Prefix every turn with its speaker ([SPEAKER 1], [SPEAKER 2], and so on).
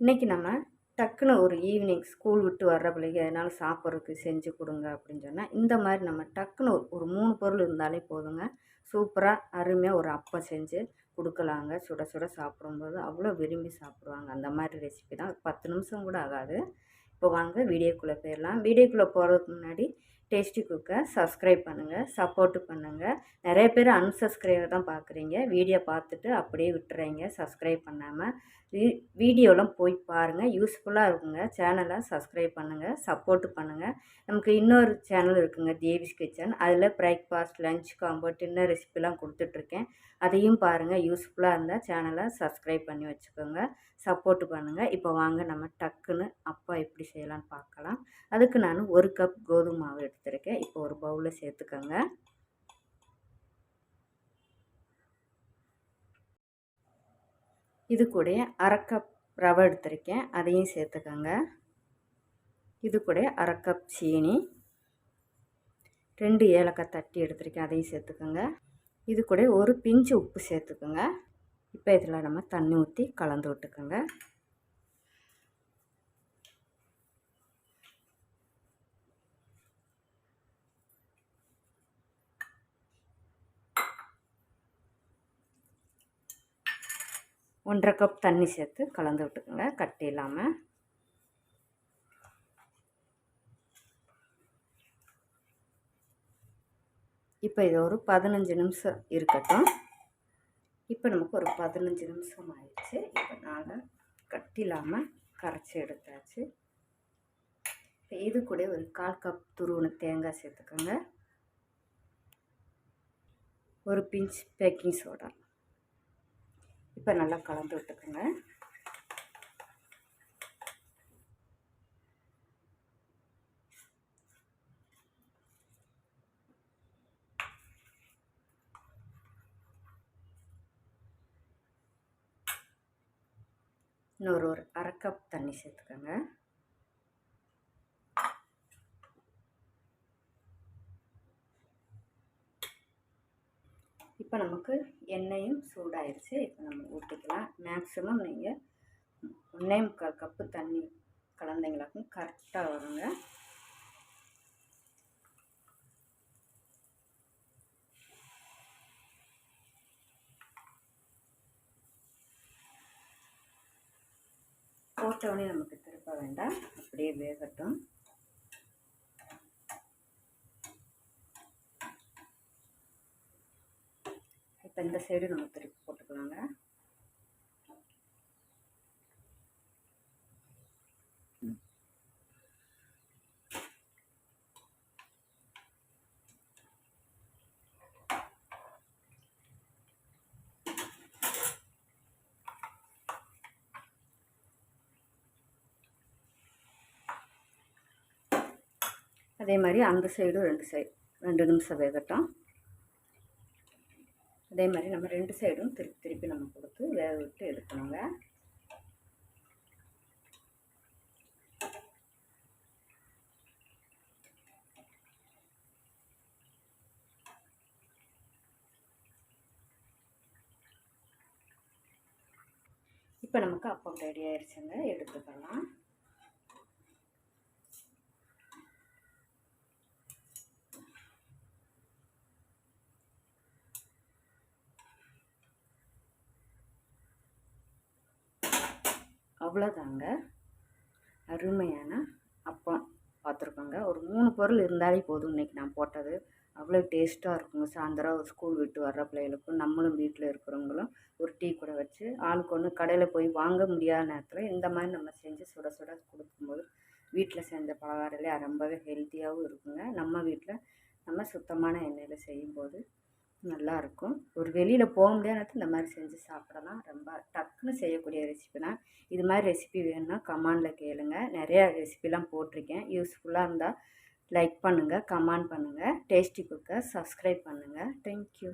[SPEAKER 1] இன்றைக்கி நம்ம டக்குன்னு ஒரு ஈவினிங் ஸ்கூல் விட்டு வர்ற பிள்ளைங்க எதனாலும் சாப்பிட்றதுக்கு செஞ்சு கொடுங்க அப்படின்னு சொன்னால் இந்த மாதிரி நம்ம டக்குன்னு ஒரு- ஒரு மூணு பொருள் இருந்தாலே போதுங்க. சூப்பராக அருமையாக ஒரு அப்பம் செஞ்சு கொடுக்கலாங்க. சுட சுட சாப்பிடும்போது அவ்வளோ விரும்பி சாப்பிடுவாங்க. அந்த மாதிரி ரெசிபி தான். பத்து நிமிஷம் கூட ஆகாது. இப்போ வாங்க வீடியோக்குள்ளே போயிடலாம். வீடியோக்குள்ளே போகிறதுக்கு முன்னாடி டேஸ்டி குக்கை சப்ஸ்கிரைப் பண்ணுங்கள் சப்போர்ட்டு பண்ணுங்கள் நிறைய பேர் அன்சப்ஸ்கிரைபர் தான் பார்க்குறீங்க. வீடியோ பார்த்துட்டு அப்படியே விட்டுறீங்க சப்ஸ்கிரைப் பண்ணாமல் வீ வீடியோலாம் போய் பாருங்கள் யூஸ்ஃபுல்லாக இருக்குங்க. சேனலை சப்ஸ்கிரைப் பண்ணுங்கள் சப்போர்ட்டு பண்ணுங்கள் நமக்கு இன்னொரு சேனல் இருக்குங்க தேவிஸ் கிச்சன். அதில் பிரேக்ஃபாஸ்ட் லஞ்ச் காம்போ டின்னர் ரெசிபிலாம் கொடுத்துட்ருக்கேன். அதையும் பாருங்கள் யூஸ்ஃபுல்லாக இருந்தால் சேனலை சப்ஸ்கிரைப் பண்ணி வச்சுக்கோங்க. சப்போர்ட்டு பண்ணுங்கள் இப்போ வாங்க நம்ம டக்குன்னு அப்பா எப்படி செய்யலாம்னு பார்க்கலாம். அதுக்கு நான் ஒரு கப் கோதுமை மாவு எடுத்துருக்கேன். இப்போ ஒரு பவுலில் சேர்த்துக்கோங்க. இது கூட அரை கப் ரவை எடுத்திருக்கேன். அதையும் சேர்த்துக்கோங்க. இது கூட அரை கப் சீனி. ரெண்டு ஏலக்காய் தட்டி எடுத்திருக்கேன். அதையும் சேர்த்துக்கோங்க. இது கூட ஒரு பிஞ்சு உப்பு சேர்த்துக்கோங்க. இப்போ இதில் நம்ம தண்ணி ஊற்றி கலந்து விட்டுக்கோங்க. ஒன்றரை கப் தண்ணி சேர்த்து கலந்து விட்டுக்கோங்க கட்டி இல்லாமல் இப்போ இது ஒரு பதினஞ்சு நிமிஷம் இருக்கட்டும். இப்போ நமக்கு ஒரு பதினஞ்சு நிமிஷம் ஆயிடுச்சு. இப்போ நாங்கள் கட்டி இல்லாமல் கரைச்சி எடுத்தாச்சு. இப்போ இது கூட ஒரு கால் கப் துருவன தேங்காய் சேர்த்துக்கோங்க. ஒரு பிஞ்ச் பேக்கிங் சோடா. இப்போ நல்லா கலந்து விட்டுக்கோங்க. இன்னொரு ஒரு அரை கப் தண்ணி சேர்த்துக்கோங்க. இப்போ நமக்கு எண்ணெயும் சூடாயிருச்சு. இப்போ நம்ம ஊற்றிக்கலாம் மேக்ஸிமம் நீங்கள் ஒன்றே முக்கால் கப்பு தண்ணி கலந்தீங்களாக்கும் கரெக்டாக வருங்க. போட்டவுடனே நமக்கு திருப்ப வேண்டாம். அப்படியே வேகட்டும். இப்போ இந்த சைடு நம்ம திருப்பி போட்டுக்கலாங்க. அதே மாதிரி அந்த சைடும் ரெண்டு சைடு ரெண்டு நிமிஷம் வேகட்டும். அதே மாதிரி நம்ம ரெண்டு சைடும் திருப்பி திருப்பி நம்ம கொடுத்து வேக விட்டு எடுக்கணுங்க. இப்போ நமக்கு அப்பம் ரெடி ஆயிடுச்சுங்க எடுத்துக்கலாம். அவ்வளோதாங்க. அருமையான அப்பம் பார்த்துருக்கோங்க. ஒரு மூணு பொருள் இருந்தாலே போதும் இன்றைக்கி நான் போட்டது. அவ்வளோ டேஸ்ட்டாக இருக்குங்க. சாயந்தரம் ஸ்கூல் விட்டு வர்ற பிள்ளைகளுக்கும் நம்மளும் வீட்டில் இருக்கிறவங்களும் ஒரு டீ கூட வச்சு ஆளுக்கு ஒன்று கடையில் போய் வாங்க முடியாத நேரத்தில் இந்த மாதிரி நம்ம செஞ்சு சுட சுட கொடுக்கும்போது வீட்டில் செஞ்ச பலகாரங்களே ரொம்பவே ஹெல்த்தியாகவும் இருக்குங்க. நம்ம வீட்டில் நம்ம சுத்தமான எண்ணெயில் செய்யும்போது நல்லாயிருக்கும் ஒரு வெளியில் போக முடியாத இந்த மாதிரி செஞ்சு சாப்பிடலாம். ரொம்ப டக்குன்னு செய்யக்கூடிய ரெசிபி தான். இது மாதிரி ரெசிபி வேணும்னா கமெண்டில் கேளுங்க. நிறையா ரெசிபிலாம் போட்டிருக்கேன். யூஸ்ஃபுல்லாக இருந்தால் லைக் பண்ணுங்கள் கமெண்ட் பண்ணுங்கள் டேஸ்டி குக்கை சப்ஸ்கிரைப் பண்ணுங்கள் தேங்க்யூ